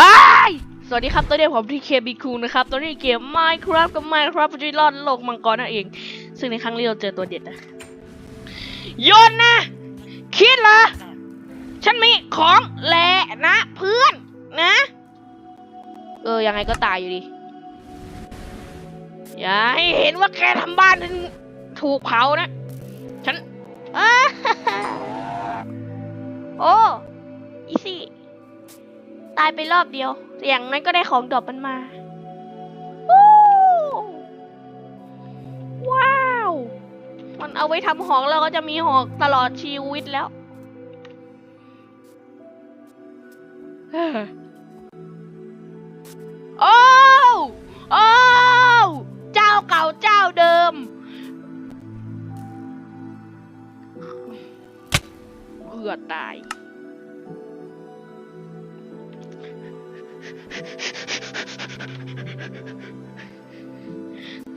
อ้สวัสดีครับตอนนี้ผมที่เคบีคูนะครับตอนนี้เกม Minecraft กับ Minecraft จะรอดโลกมังกรนั่นเอง ซึ่งในครั้งนี้เราเจอตัวเด็ดนะโยนนะ คิดเหรอฉันมีของแหละนะเพื่อนนะ เออ ยังไงก็ตายอยู่ดี อย่าให้เห็นว่าแกทำบ้านฉันถูกเผานะ ฉันอ้าโอ้อีซี่ ตายไปรอบเดียว อย่างนั้นก็ได้ของดรอปมันมา ว้าว มันเอาไว้ทำหอกแล้วก็จะมีหอกตลอดชีวิตแล้วโอ้โอ้เจ้าเก่าเจ้าเดิมเพื่อตาย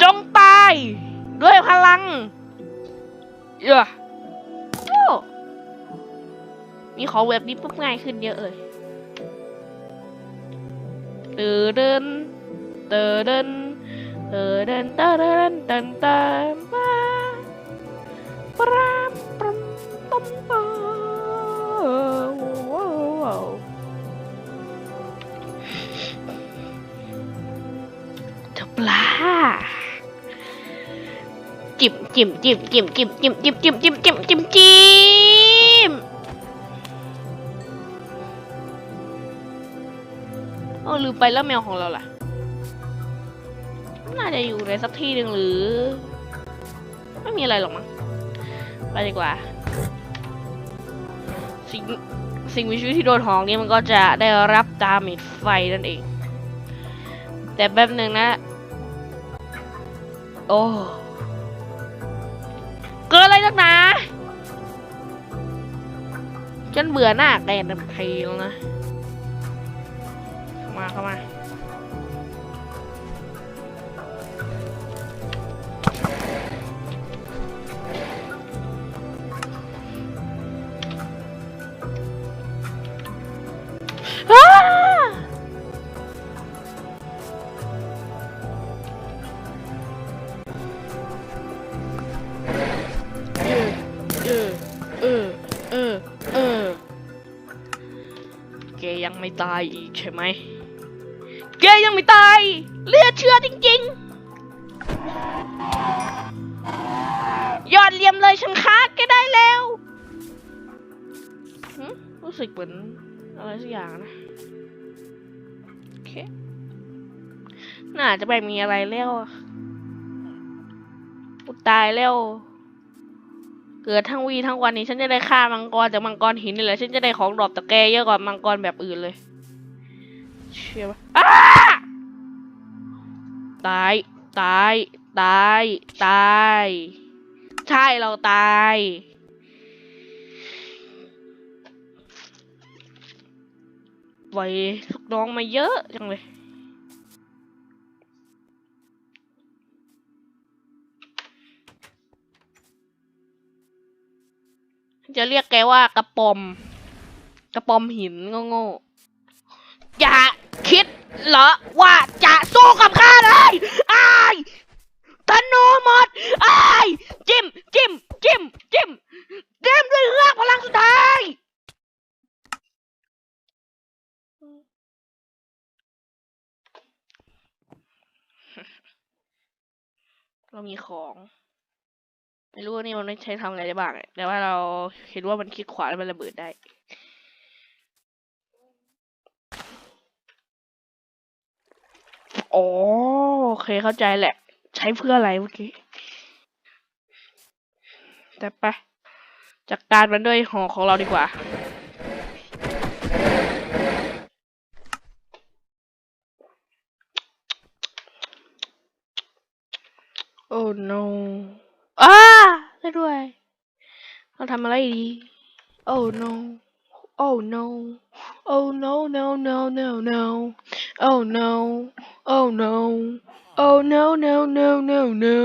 จงตาย ด้วยพลังเยอะมีของแบบนี้ปุ๊บง่ายขึ้นเยอะเลยเตอเดินเตอเดินเตอเดินเตอเดินเดินเดินมาปรามปรมปมปม จิบจิบจิบจิบจิบจิบจิบจิบจิบจิบจิบจิบโอ้ลืมไปแล้วแมวของเราล่ะ น่าจะอยู่ในสักที่หนึ่งหรือ ไม่มีอะไรหรอกมั้ง ไปดีกว่า สิ่งสิ่งมีชีวิตที่โดนหองนี้มันก็จะได้รับดาเมจไฟนั่นเอง แต่แป๊บหนึ่งนะ โอ้ นักหนาฉันเบื่อหน้าแกนำทีแล้วนะ เข้ามาเข้ามา ตายอีกใช่ไหม แกยังไม่ตาย เลือดเชื่อจริงๆ ยอดเยี่ยมเลยฉันค้าแกได้แล้วหึรู้สึกเหมือนอะไรสักอย่างนะ โอเค น่าจะไม่มีอะไรแล้วอะกูตายแล้ว เกิดทั้งวีทั้งวันนี้ฉันจะได้ฆ่ามังกรจากมังกรหินนี่แหละฉันจะได้ของดรอปต่แกเยอะกว่ามังกรแบบอื่นเลย เชื่อปะอ้าตาย ตาย ตาย ตาย ใช่เราตายปล่อยลูกน้องมาเยอะจังเลย จะเรียกแกว่ากระปอม กระปอมหินโง่ๆอย่าคิดเหรอว่าจะสู้กับข้าเลยไอ้ธนูหมดไอ้จิ้มจิ้มจิ้มจิ้มจิ้มด้วยเรือกพลังสุดท้ายเรามีของ ไม่รู้ว่านี่มันใช้ทำอะไรได้บ้างอะแต่ว่าเราเห็นว่ามันคลิกขวาแล้วมันระเบิดได้อ๋อโอเคเข้าใจแหละ ใช้เพื่ออะไรเมื่อกี้ แต่ไปจัดการมันด้วยหอกของเราดีกว่า โอ้ no อ้าได้ด้วย เราทำ อะไรดีโอ้ no โอ้ no โอ้ no no no no no oh no oh no oh no no no no no no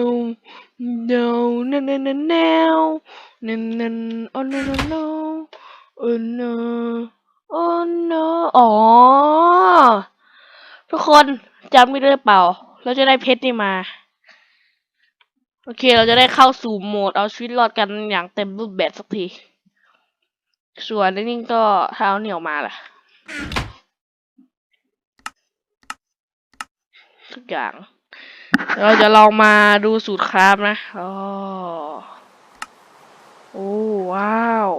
no no no no no no oh no no no oh no oh no อ๋อ ทุกคนจำไม่ได้เปล่า เราจะได้เพชรนี่มา โอเค เราจะได้เข้าสู่โหมดเอาชีวิตรอดกันอย่างเต็มรูปแบบสักที ส่วนนี่ก็เท้าเหนียวมาแหละทุกอย่าง เราจะลองมาดูสูตรคราฟนะอ๋อโอ้ว้าว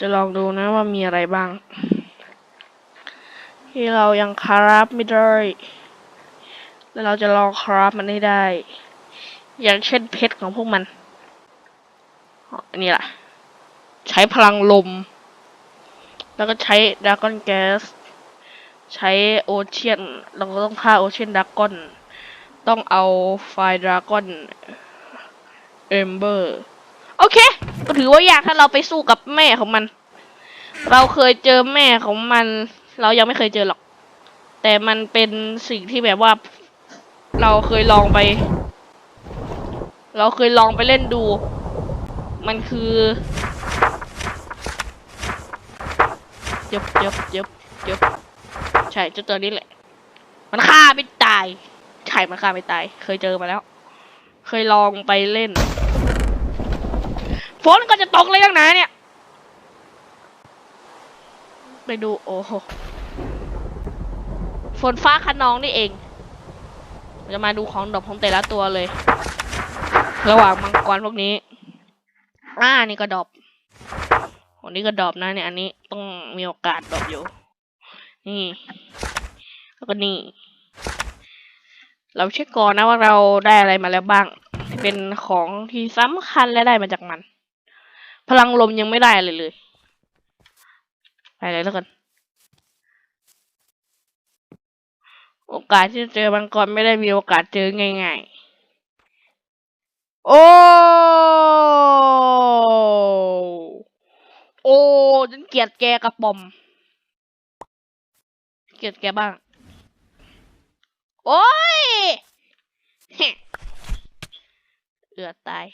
จะลองดูนะว่ามีอะไรบ้าง ที่เรายังคราฟไม่ได้แล้วเราจะลองคราฟมันให้ได้ อย่างเช่นเพชรของพวกมันอ๋ออันนี้ล่ะใช้พลังลม แล้วก็ใช้ดาก้อนแก๊ส ใช้โอเชียน เราก็ต้องฆ่าโอเชียนดาก้อน ต้องเอาไฟดาก้อนเอมเบอร์ โอเค ก็ถือว่ายากถ้าเราไปสู้กับแม่ของมัน เราเคยเจอแม่ของมัน เรายังไม่เคยเจอหรอก แต่มันเป็นสิ่งที่แบบว่า เราเคยลองไป เราเคยลองไปเล่นดู มันคือเย็บเย็บเย็บเย็บใช่เจ้าตัวนี้แหละ มันฆ่าไม่ตาย ใช่มันฆ่าไม่ตาย เคยเจอมาแล้ว เคยลองไปเล่น ฝนก็จะตกเลยยังนะเนี่ย ไปดู โอ้โห ฝนฟ้าคะนองนี่เอง จะมาดูของดอกของแต่ละตัวเลย ระหว่างมังกรพวกนี้ อ่า นี่ก็ดรอปอันนี้ก็ดรอปนะเนี่ย อันนี้ต้องมีโอกาสดรอปอยู่ นี่ แล้วก็นี่ เราเช็คก่อนนะว่าเราได้อะไรมาแล้วบ้าง เป็นของที่สำคัญและได้มาจากมัน พลังลมยังไม่ได้เลยเลย ไปเลยแล้วกัน โอกาสที่จะเจอมังกรไม่ได้มีโอกาสเจอง่าย ๆ โอ้ โอ้ฉันเกลียดแกกระป๋อม เกลียดแกบ้าง โอ้ยเฮ้เอือดตาย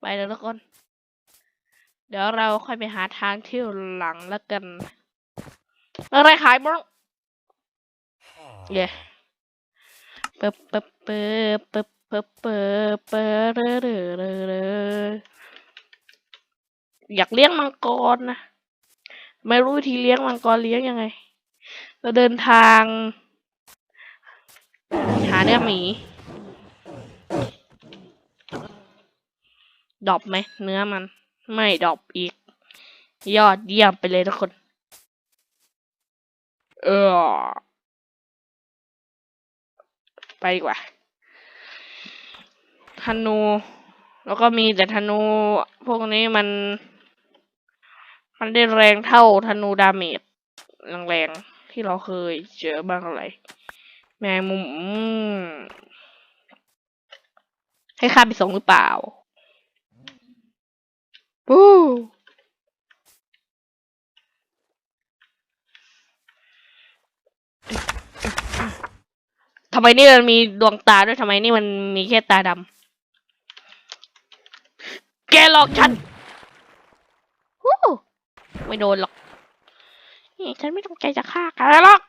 ไปแล้วทุกคน เดี๋ยวเราค่อยไปหาทางเที่ยวหลังแล้วกัน อะไรขายบ้างเย่เปิบเปิบเปิบเปิบเปิบเปิบเปิบเรอเรอเรอเรออยากเลี้ยงมังกรนะ ไม่รู้วิธีเลี้ยงมังกรเลี้ยงยังไง เราเดินทาง หาเนื้อหมี ดอปไหม เนื้อมัน ไม่ดอปอีก ยอดเยี่ยมไปเลยทุกคน เออ ไปกว่าธนู แล้วก็มีแต่ธนู พวกนี้มัน มันได้แรงเท่าธนูดาเมจแรงๆที่เราเคยเจอบ้างอะไร แมงมุมอืมให้ข้าไปส่งหรือเปล่าปู้ ทำไมนี่มันมีดวงตาด้วยทำไมนี่มันมีแค่ตาดำแกหลอกฉันฮู้ไม่โดนหรอกนี่ฉันไม่ต้องใจจะฆ่าแกหรอก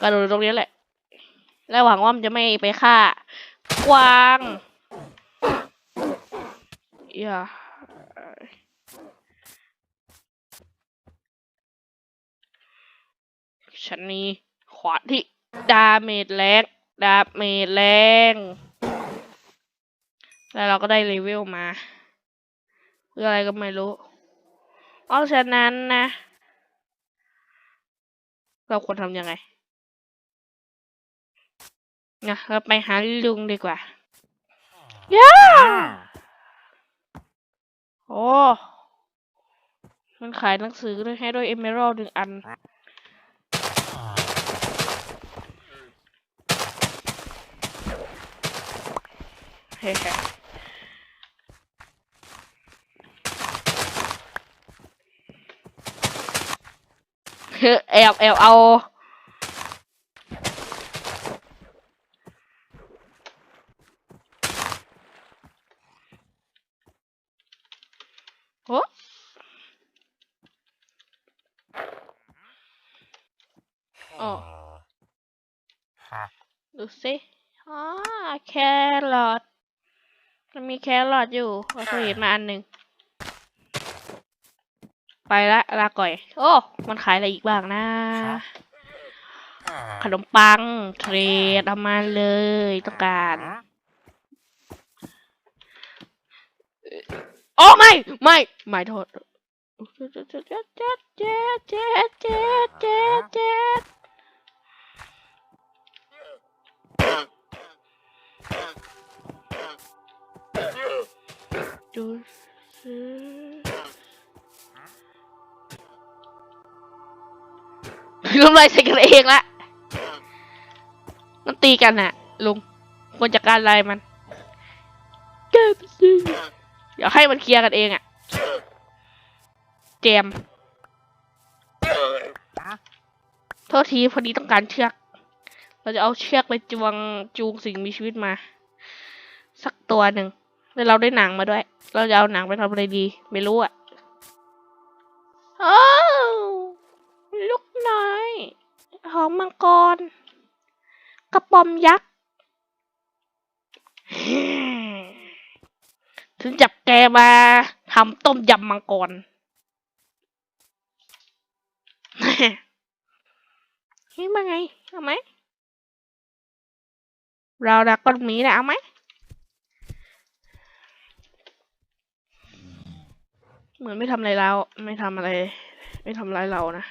กระโดดตรงนี้แหละ และหวังว่ามันจะไม่ไปฆ่ากวางอย่า ฉันนี่ขวาที่ดาเมจแรงดาเมจแรง แล้วเราก็ได้เลเวลมาเพื่ออะไรก็ไม่รู้ เพราะฉะนั้นนะ เราควรทำยังไงนะเราไปหาลุงดีกว่าย่าโอ้ มันขายหนังสือให้ด้วยเอเมอรัลหนึ่งอัน เฮ้ยเฮ้ย แอบแอบเอาโอ้อ๋อดูสิอ๋อแครอท มันมีแครอทอยู่เราเคยเห็นมาอันหนึ่งไปละลาก่อย โอ้ มันขายอะไรอีกบ้างนะ ขนมปัง เทรดเอามาเลยต้องการโอ้ไม่ ไม่ไม่โทษเจ็ ดูซื้ล้มลายใส่กันเองละมันตีกันน่ะ ลุงควรจัดการอะไรมันแกไปสิเดี๋ยวให้มันเคลียร์กันเองอะ เจม โทษทีพอดีต้องการเชือก เราจะเอาเชือกไปจวงจูงสิ่งมีชีวิตมา สักตัวหนึ่ง แล้วเราได้หนังมาด้วย เราจะเอาหนังไปทำอะไรดี ไม่รู้อะโอ้าวลูกน้อยของมังกร กระป๋อมยักษ์ ถึงจับแกมาทำต้มยำมังกรนี่มาไง เอาไหม เราดักก้อนหมีนะเอาไหม เหมือนไม่ทำอะไรเราไม่ทำอะไร ไม่ทำร้ายเรานะ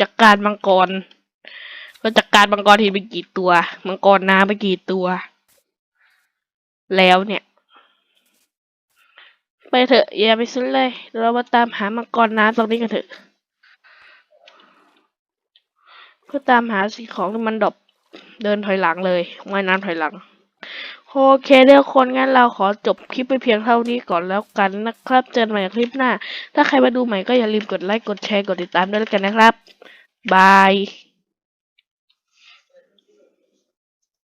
จัดการมังกรเราจัดการมังกรทีไปกี่ตัว มังกรน้ำไปกี่ตัว แล้วเนี่ย ไปเถอะอย่าไปซื้อเลย เรามาตามหามังกรน้ำตรงนี้กันเถอะ เพื่อตามหาสิ่งของที่มันดรอปเดินถอยหลังเลยว่ายน้ำถอยหลัง โอเคเดี๋ยวคนงั้นเราขอจบคลิปไปเพียงเท่านี้ก่อนแล้วกันนะครับ เจอกันใหม่คลิปหน้า ถ้าใครมาดูใหม่ก็อย่าลืมกดไลค์ กดแชร์ กดติดตามด้วยแล้วกันนะครับ บาย